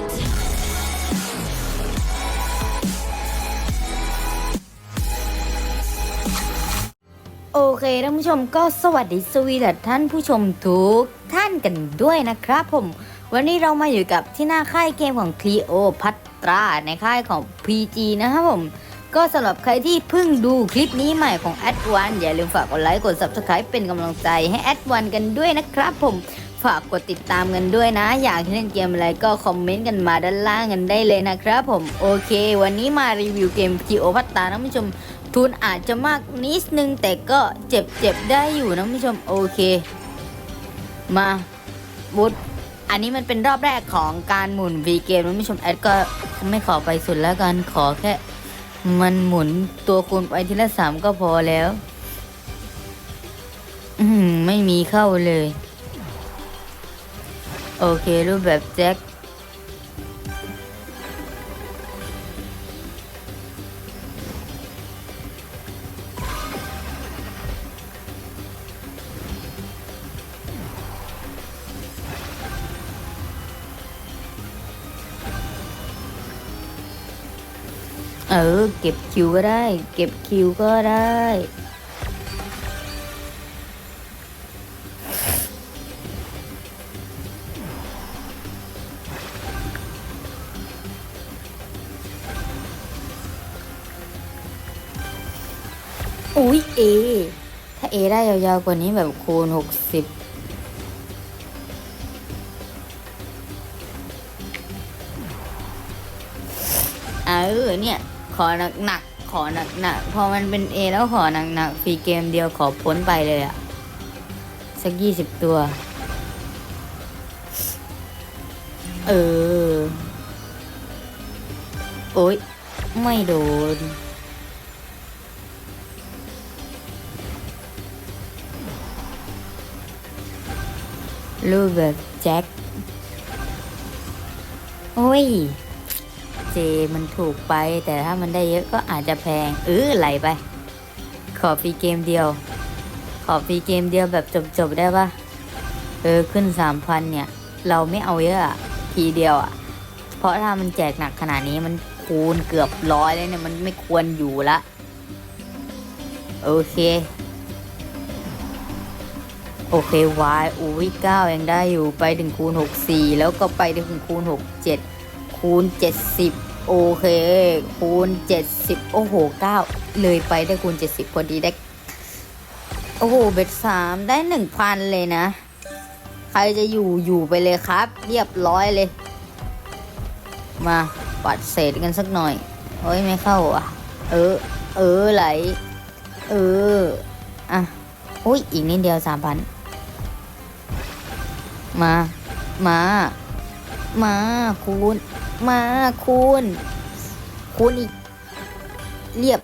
โอเคท่านผู้ชมก็สวัสดีสวีดัท่านผู้ชมทุกท่านกันด้วยนะครับผม วันนี้เรามาอยู่กับที่หน้าค่ายเกมของคลีโอพัตราในค่ายของ PG นะครับผม ก็สำหรับใครที่เพิ่งดูคลิปนี้ใหม่ของ a d 1อย่าลืมฝากกดไลค์กด Subscribe เป็นกำลังใจให้ a d 1กันด้วยนะครับผมฝากกดติดตามกันด้วยนะ อยากเล่นเกมอะไรก็คอมเมนต์กันมาด้านล่างกันได้เลยนะครับผมโอเค วันนี้มารีวิวเกม Clio พัตราท่านผู้ชม ทุนอาจจะมากนิดนึง แต่ก็เจ็บเจ็บได้อยู่นะผู้ชมโอเค มาบุตอันนี้มันเป็นรอบแรกของการหมุน V เกมนะผู้ชมแอดก็ไม่ขอไปสุดแล้วกันขอแค่ มันหมุนตัวคูณไปทีละสามก็พอแล้ว อืมไม่มีเข้าเลย โอเค รูปแบบแจ็ค เออ เก็บคิวก็ได้ เก็บคิวก็ได้ อุ้ยเอ ถ้าเอได้ยาวๆกว่านี้แบบคูณหกสิบเออเนี่ย ขอหนักหนักขอหนักหนักพอมันเป็น A แล้วขอหนักหนักฟรีเกมเดียวขอพ้นไปเลยอะสักยี่สิบตัว เออ โอ๊ย ไม่โดนรูปแบบแจ็ค โอ้ย เจมันถูกไป แต่ถ้ามันได้เยอะก็อาจจะแพงเออไหลไป ขอฟรีเกมเดียว ขอฟรีเกมเดียวแบบจบๆได้ปะเออขึ้นสามพันเนี่ย เราไม่เอาเยอะอะทีเดียวอะเพราะถ้ามันแจกหนักขนาดนี้มันคูณเกือบร้อยเลยเนี่ย มันไม่ควรอยู่ละ โอเค โอเควายอุ้ยเก้ายังได้อยู่ไปถึงคูณหกสี่แล้วก็ไปถึงคูณหกเจ็ด คูณ 70 โอเค คูณ 70 โอ้โห 9 เลยไปได้คูณ 70 พอดีได้ โอ้โห เบ็ดสามได้ 1,000 เลยนะ ใครจะอยู่อยู่ไปเลยครับ เรียบร้อยเลย มาปัดเศษกันสักหน่อยเฮ้ย ไม่เข้าอะ เออ เออไหล เออ อะอุ้ย อีกนิดเดียว3,000มา มา มาคูณ มาคูณคูณอีก เรียบ